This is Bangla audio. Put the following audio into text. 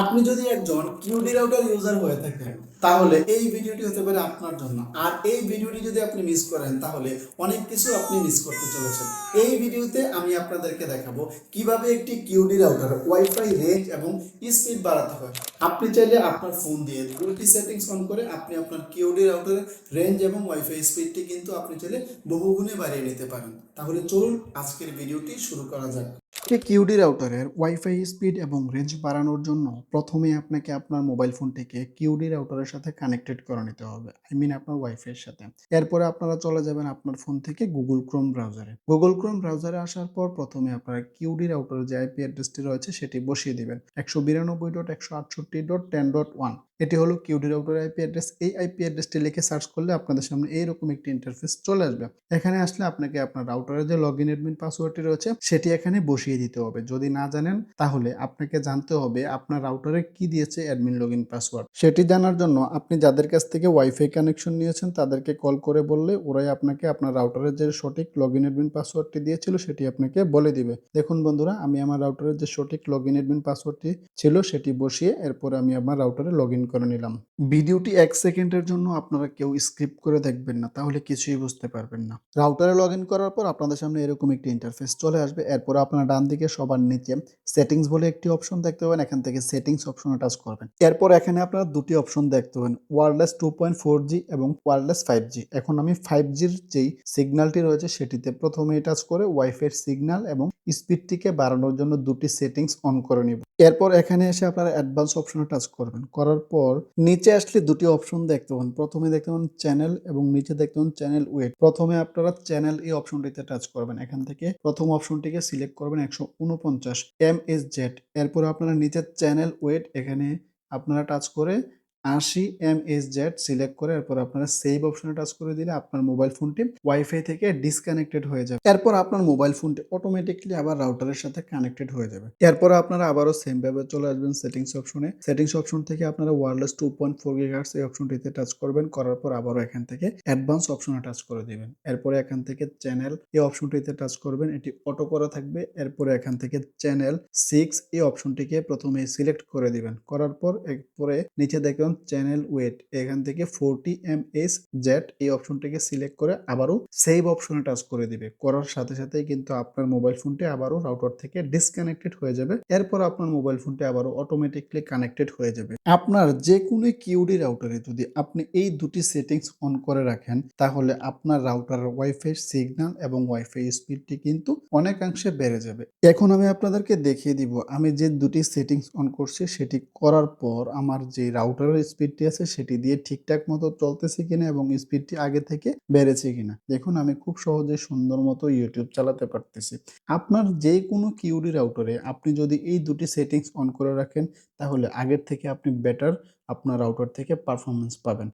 আপনি যদি একজন কিউডি রাউটার ইউজার হয়ে থাকেন, তাহলে এই ভিডিওটি হতে পারে আপনার জন্য। আর এই ভিডিওটি যদি আপনি মিস করেন, তাহলে অনেক কিছু আপনি মিস করতে চলেছেন। এই ভিডিওতে আমি আপনাদেরকে দেখাবো কীভাবে একটি কিউডি রাউটার ওয়াইফাই রেঞ্জ এবং স্পিড বাড়াতে হয়। আপনি চাইলে আপনার ফোন দিয়ে দুটি সেটিংস অন করে আপনি আপনার কিউডি রাউটারের রেঞ্জ এবং ওয়াইফাই স্পিডটি কিন্তু আপনি চাইলে বহুগুণে বাড়িয়ে নিতে পারেন। তাহলে চলুন আজকের ভিডিওটি শুরু করা যাক। একটি কিউডি রাউটারের ওয়াইফাই স্পিড এবং রেঞ্জ বাড়ানোর জন্য প্রথমে আপনাকে আপনার মোবাইল ফোনটিকে কিউডি রাউটারের সাথে কানেক্টেড করে নিতে হবে। আই মিন আপনার ওয়াইফাইয়ের সাথে। এরপরে আপনারা চলে যাবেন আপনার ফোন থেকে গুগল ক্রোম ব্রাউজারে। গুগল ক্রোম ব্রাউজারে আসার পর প্রথমে আপনারা কিউডি রাউটারের যে আইপি অ্যাড্রেসটি রয়েছে সেটি বসিয়ে দিবেন। একশো বিরানব্বই ডট একশো আটষট্টি ডট টেন ডট ওয়ান। এটি হলো কিউডি রাউটার আইপি অ্যাড্রেস এই আইপি অ্যাড্রেসটি লিখে সার্চ করলে আপনাদের সামনে এইরকম একটি ইন্টারফেস চলে আসবে। এখানে আসলে আপনাকে আপনার রাউটারের যে লগ ইন অ্যাডমিন পাসওয়ার্ডটি রয়েছে, সেটি এখানে বসিয়ে দিতে হবে। যদি না জানেন, তাহলে আপনাকে জানতে হবে আপনার রাউটারে কি দিয়েছে অ্যাডমিন লগ ইন পাসওয়ার্ড সেটি জানার জন্য আপনি যাদের কাছ থেকে ওয়াইফাই কানেকশন নিয়েছেন, তাদেরকে কল করে বললে ওরাই আপনাকে আপনার রাউটারের যে সঠিক লগ ইন অ্যাডমিন পাসওয়ার্ডটি দিয়েছিল, সেটি আপনাকে বলে দিবে। দেখুন বন্ধুরা, আমি আমার রাউটারের যে সঠিক লগ ইন অ্যাডমিন পাসওয়ার্ডটি ছিল, সেটি বসিয়ে এরপরে আমি আমার রাউটারে লগ ইন করে নিলাম। ভিডিওটি এক সেকেন্ডের জন্য আপনারা কেউ স্ক্রিপ্ট করে দেখবেন না, তাহলে কিছুই বুঝতে পারবেন না। রাউটারে লগ করার পর আপনাদের সামনে এরকম একটি ইন্টারফেস চলে আসবে। এরপর আপনারা ডান দিকে সবার নিচে সেটিংস বলে একটি অপশন দেখতে পাবেন। এখান থেকে সেটিংস অপশনে টাচ করবেন। এরপর এখানে আপনারা দুটি অপশন দেখতে পাবেন wireless two point four G এবং ওয়ারলেস ফাইভ জি এখন আমি ফাইভ জির যেই সিগন্যালটি রয়েছে সেটিতে প্রথমে টাচ করে ওয়াইফাইয়ের সিগন্যাল এবং স্পিডটিকে বাড়ানোর জন্য দুটি সেটিংস অন করে নিব। এরপর এখানে এসে আপনারা অ্যাডভান্স অপশনে টাচ করবেন। করার পর নিচে আসলে দুটি অপশন দেখতে পান প্রথমে দেখতে পান চ্যানেল এবং নিচে দেখতে পান চ্যানেল ওয়েট প্রথমে আপনারা চ্যানেল এই অপশনটিতে টাচ করবেন। এখান থেকে প্রথম অপশনটিকে সিলেক্ট করবেন একশো উনপঞ্চাশ এম এস জেড। এরপর আপনারা নিচের চ্যানেল ওয়েট এখানে আপনারা টাচ করে আশি এম এস জেড সিলেক্ট করে এরপর আপনারা সেভ অপশনে টাচ করে দিলে আপনার মোবাইল ফোনটি ওয়াইফাই থেকে ডিসকানেক্টেড হয়ে যাবে। এরপর আপনার মোবাইল ফোনটি অটোমেটিকলি আবার রাউটারের সাথে কানেক্টেড হয়ে যাবে। এরপর আপনারা আবারও সেম ভাবে চলে আসবেন সেটিংস অপশনে সেটিংস অপশন থেকে আপনারা wireless two point four gigahertz এই অপশনটিতে টাচ করবেন, করার পর আবারও এখান থেকে অ্যাডভান্স অপশনে টাচ করে দিবেন। এরপরে এখান থেকে চ্যানেল এই অপশনটিতে টাচ করবেন, এটি অটো করা থাকবে। এরপরে এখান থেকে চ্যানেল সিক্স এই অপশনটিকে প্রথমে সিলেক্ট করে দিবেন। করার পর এরপরে নিচে দেখবেন চ্যানেল ওয়েট এখান থেকে ফোরটি এম এস জেড এই অপশনটিকে সিলেক্ট করে আবারও সেভ অপশনে টাচ করে দিবে। করার সাথে সাথেই কিন্তু আপনার মোবাইল ফোনটি আবারও রাউটার থেকে ডিসকানেক্টেড হয়ে যাবে। এরপর আপনার মোবাইল ফোনটি আবারও অটোমেটিকলি কানেক্টেড হয়ে যাবে। আপনার যে কোনো কিউডি রাউটারে যদি আপনি এই দুটি সেটিংস অন করে রাখেন, তাহলে আপনার রাউটারের ওয়াইফাই সিগন্যাল এবং ওয়াইফাই স্পিডটি কিন্তু অনেকাংশে বেড়ে যাবে। এখন আমি আপনাদেরকে দেখিয়ে দিব, আমি যে দুটি সেটিংস অন করছি, সেটি করার পর আমার যে রাউটারের স্পিডটি আছে সেটি দিয়ে ঠিকঠাক মতো চলতেছে কিনা এবং স্পিডটি আগে থেকে বেড়েছে কিনা। দেখুন, আমি খুব সহজে সুন্দর মতো ইউটিউব চালাতে পারতেছি। আপনার যে কোনো কিউডি রাউটারে আপনি যদি এই দুটি সেটিংস অন করে রাখেন, তাহলে আগের থেকে আপনি বেটার আপনার রাউটার থেকে পারফরমেন্স পাবেন।